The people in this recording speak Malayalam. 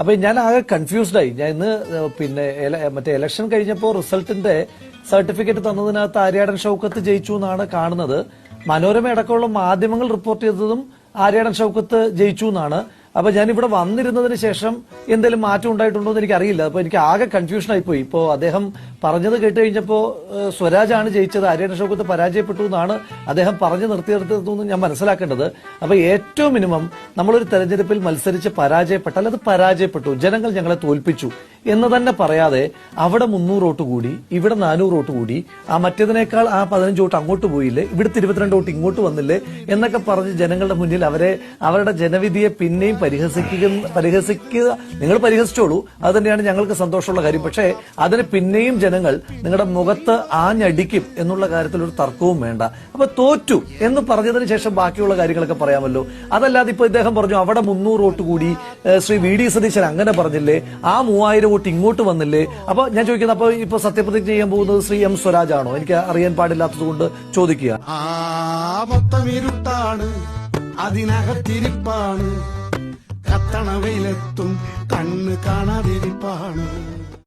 അപ്പൊ ഞാൻ ആകെ കൺഫ്യൂസ്ഡ് ആയി. ഞാൻ ഇന്ന് പിന്നെ മറ്റേ ഇലക്ഷൻ കഴിഞ്ഞപ്പോൾ റിസൾട്ടിന്റെ സർട്ടിഫിക്കറ്റ് തന്നതിനകത്ത് ആര്യാടൻ ഷൗക്കത്ത് ജയിച്ചു എന്നാണ് കാണുന്നത്. മനോരമ അടക്കമുള്ള മാധ്യമങ്ങൾ റിപ്പോർട്ട് ചെയ്തതും ആര്യാടൻ ഷൗക്കത്ത് ജയിച്ചു എന്നാണ് അപ്പൊ ഞാൻ ഇവിടെ വന്നിരുന്നതിന് ശേഷം എന്തെങ്കിലും മാറ്റം ഉണ്ടായിട്ടുണ്ടോ എന്ന് എനിക്ക് അറിയില്ല അപ്പൊ എനിക്ക് ആകെ കൺഫ്യൂഷൻ ആയിപ്പോയി. ഇപ്പോ അദ്ദേഹം പറഞ്ഞത് കേട്ട് കഴിഞ്ഞപ്പോ സ്വരാജ് ആണ് ജയിച്ചത് ആര്യൻ അശോകത്ത് പരാജയപ്പെട്ടു എന്നാണ് അദ്ദേഹം പറഞ്ഞു നിർത്തിയെടുത്തതെന്ന് ഞാൻ മനസ്സിലാക്കേണ്ടത്. അപ്പൊ ഏറ്റവും മിനിമം നമ്മളൊരു തെരഞ്ഞെടുപ്പിൽ മത്സരിച്ച് പരാജയപ്പെട്ടാൽ അത് പരാജയപ്പെട്ടു. ജനങ്ങൾ ഞങ്ങളെ തോൽപ്പിച്ചു. എന്ന് തന്നെ പറയാതെ അവിടെ മുന്നൂറ് വോട്ട് കൂടി ഇവിടെ നാനൂറ് വോട്ട് കൂടി ആ മറ്റേതിനേക്കാൾ ആ പതിനഞ്ച് വോട്ട് അങ്ങോട്ട് പോയില്ലേ ഇവിടുത്തെ ഇരുപത്തിരണ്ട് വോട്ട് ഇങ്ങോട്ട് വന്നില്ലേ എന്നൊക്കെ പറഞ്ഞ് ജനങ്ങളുടെ മുന്നിൽ അവരെ അവരുടെ ജനവിധിയെ പിന്നെയും പരിഹസിക്കുക പരിഹസിക്കുക നിങ്ങൾ പരിഹസിച്ചോളൂ അത് തന്നെയാണ് ഞങ്ങൾക്ക് സന്തോഷമുള്ള കാര്യം. പക്ഷേ അതിന് പിന്നെയും ജനങ്ങൾ നിങ്ങളുടെ മുഖത്ത് ആഞ്ഞടിക്കും എന്നുള്ള കാര്യത്തിൽ ഒരു തർക്കവും വേണ്ട. അപ്പൊ തോറ്റു എന്ന് പറഞ്ഞതിന് ശേഷം ബാക്കിയുള്ള കാര്യങ്ങളൊക്കെ പറയാമല്ലോ. അതല്ലാതെ ഇപ്പൊ ഇദ്ദേഹം പറഞ്ഞു അവിടെ മുന്നൂറ് വോട്ട് കൂടി ശ്രീ വി ഡി സതീശൻ അങ്ങനെ പറഞ്ഞില്ലേ ആ മൂവായിരം വോട്ട് ഇങ്ങോട്ട് വന്നില്ലേ? അപ്പൊ ഞാൻ ചോദിക്കുന്നത് അപ്പൊ ഇപ്പൊ സത്യപ്രതിജ്ഞ ചെയ്യാൻ പോകുന്നത് ശ്രീ എം സ്വരാജ് ആണോ എനിക്ക് അറിയാൻ പാടില്ലാത്തത് കൊണ്ട് ചോദിക്കുക. മൊത്തം ഇരുട്ടാണ് അതിനകത്തിരിപ്പാണ്. കത്തണവയിലെത്തും കണ്ണ് കാണാതിരിപ്പാണ്.